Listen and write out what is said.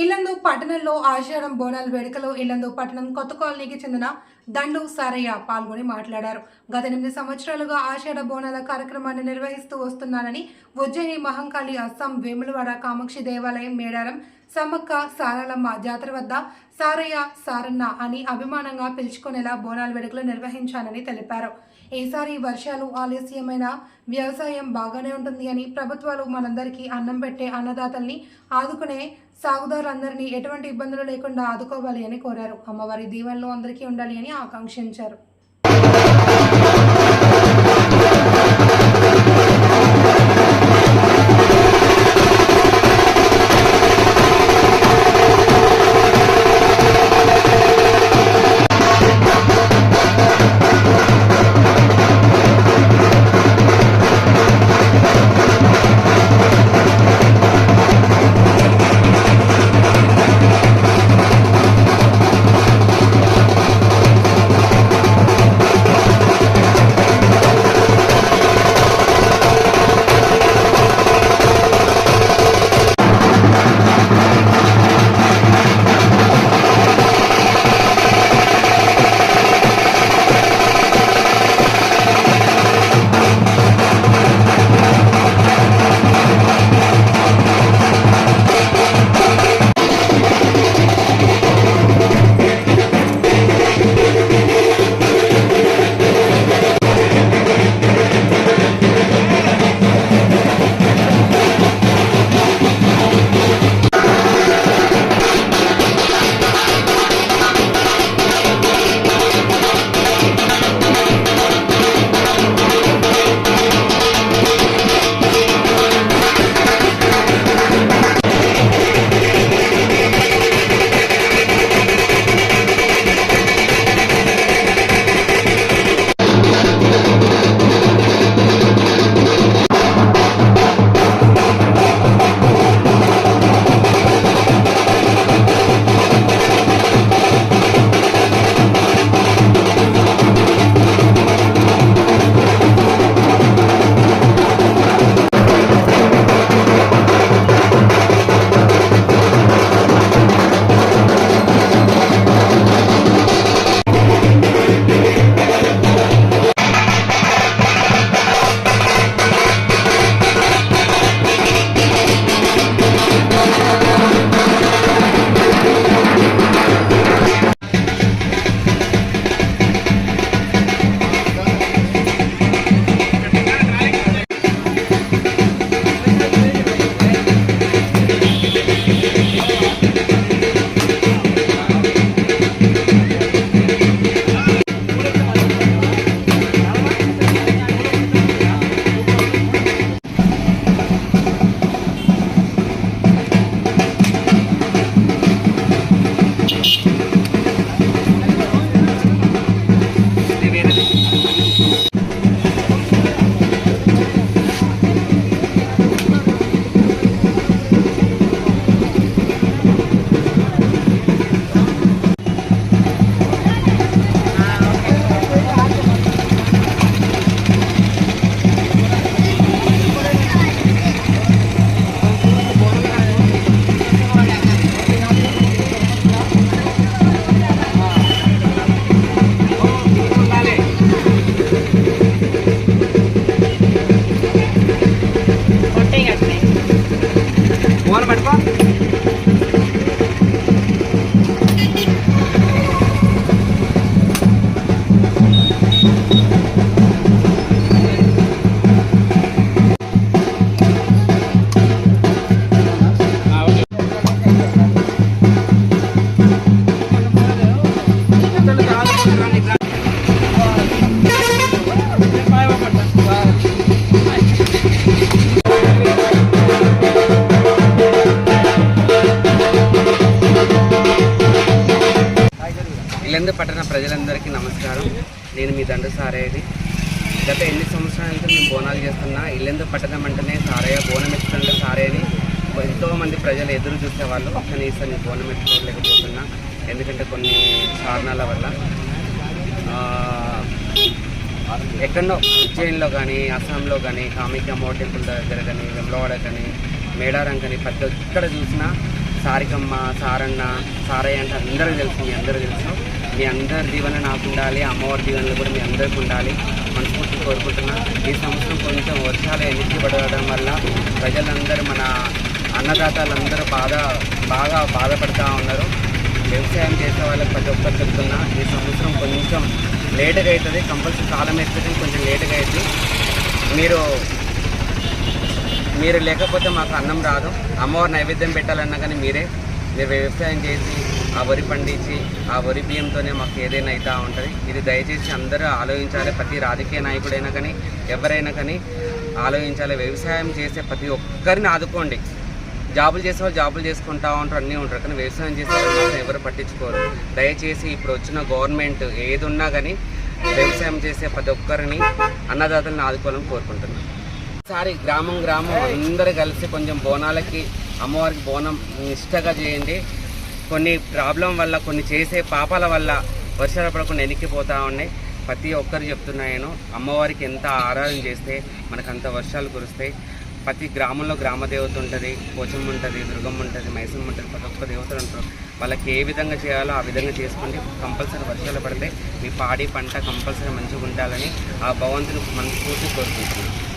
ఇల్లందు పట్టణంలో ఆషాఢం బోనాల వేడుకలో ఇల్లందు పట్టణం కొత్త కాలనీకి చెందిన దండు సారయ్య పాల్గొని మాట్లాడారు. గత ఎనిమిది సంవత్సరాలుగా ఆషాఢ బోనాల కార్యక్రమాన్ని నిర్వహిస్తూ వస్తున్నానని ఉజ్జయిని మహంకాళి అస్సాం వేములవాడ కామాక్షి దేవాలయం మేడారం సమ్మక్క సారలమ్మ జాతర వద్ద సారయ్య సారన్న అని అభిమానంగా పిలుచుకునేలా బోనాల వేడుకలు నిర్వహించానని తెలిపారు. ఈసారి వర్షాలు ఆలస్యమైన వ్యవసాయం బాగానే ఉంటుంది అని ప్రభుత్వాలు మనందరికీ అన్నం పెట్టే అన్నదాతల్ని ఆదుకునే సాగుదారులందరినీ ఎటువంటి ఇబ్బందులు లేకుండా ఆదుకోవాలి అని కోరారు. అమ్మవారి దీవెనలు అందరికీ ఉండాలి అని ఆకాంక్షించారు. ఇల్లందు పట్టణ ప్రజలందరికీ నమస్కారం. నేను మీ దండ సారయ్యది. గత ఎన్ని సంవత్సరాల నుంచి మేము బోనాలు చేస్తున్నా ఇల్లెందు పట్టణం అంటేనే సారయ్య బోనం ఎత్తుతుంటే సారయ్యని ఎంతో మంది ప్రజలు ఎదురు చూసేవాళ్ళు కనీసం నేను బోనం ఎత్తుకోలేకపోతున్నా ఎందుకంటే కొన్ని కారణాల వల్ల. ఎక్కడో ఉజ్జయిన్లో కానీ అస్సాంలో కానీ కామాఖ్య అమ్మవారి టెంపుల్ దగ్గర కానీ వెమ్లవాడ కానీ మేడారం కానీ ప్రతి ఎక్కడ చూసినా సారికమ్మ సారన్న సారయ్య అంటే అందరూ తెలుసు మీ అందరూ తెలుసు. మీ అందరి దీవెన నాకు ఉండాలి అమ్మవారి దీవెనలు కూడా మీ అందరికీ ఉండాలి. మనస్ఫూర్తి కోరుకుంటున్నా. ఈ సంవత్సరం కొంచెం వర్షాలు ఎన్నికలు పడడం వల్ల ప్రజలందరూ మన అన్నదాతలందరూ బాధ బాగా బాధపడుతూ ఉన్నారు. వ్యవసాయం చేసే వాళ్ళకి ప్రతి ఒక్కరు చెప్తున్నా ఈ సంవత్సరం కొంచెం లేటుగా అవుతుంది. కంపల్సరీ కాలం వేస్తుంది కొంచెం లేటుగా అవుతుంది. మీరు మీరు లేకపోతే మాకు అన్నం రాదు. అమ్మవారి నైవేద్యం పెట్టాలన్నా కానీ మీరే. మీరు వ్యవసాయం చేసి ఆ వరి పండించి ఆ వరి బియ్యంతోనే మాకు ఏదైనా అవుతూ ఉంటుంది. ఇది దయచేసి అందరూ ఆలోచించాలి. ప్రతి రాజకీయ నాయకుడైనా కానీ ఎవరైనా కానీ ఆలోచించాలి. వ్యవసాయం చేసే ప్రతి ఒక్కరిని ఆదుకోండి. జాబులు చేసే వాళ్ళు జాబులు చేసుకుంటా ఉంటారు అన్నీ ఉంటారు. కానీ వ్యవసాయం చేసే వాళ్ళు ఎవరు పట్టించుకోరు. దయచేసి ఇప్పుడు వచ్చిన గవర్నమెంట్ ఏది ఉన్నా కానీ వ్యవసాయం చేసే ప్రతి ఒక్కరిని అన్నదాతలను ఆదుకోవాలని కోరుకుంటున్నాను. ఒకసారి గ్రామం గ్రామం అందరూ కలిసి కొంచెం బోనాలకి అమ్మవారికి బోనం నిష్టగా చేయండి. కొన్ని ప్రాబ్లం వల్ల కొన్ని చేసే పాపాల వల్ల వర్షాలు పడకుండా ఎనికిపోతూ ఉన్నాయి. ప్రతి ఒక్కరు చెప్తున్నా నేను అమ్మవారికి ఎంత ఆరాధన చేస్తే మనకు అంత వర్షాలు కురుస్తాయి. ప్రతి గ్రామంలో గ్రామ దేవత ఉంటుంది పోచమ్మ ఉంటుంది దుర్గమ్మ ఉంటుంది మైసమ్మ ఉంటుంది ప్రతి ఒక్క దేవతలు ఉంటారు. వాళ్ళకి ఏ విధంగా చేయాలో ఆ విధంగా చేసుకోండి. కంపల్సరీ వర్షాలు పడితే మీ పాడి పంట కంపల్సరీ మంచిగా ఉండాలని ఆ భగవంతుని మనస్ఫూర్తి కోరుకుంటున్నాను.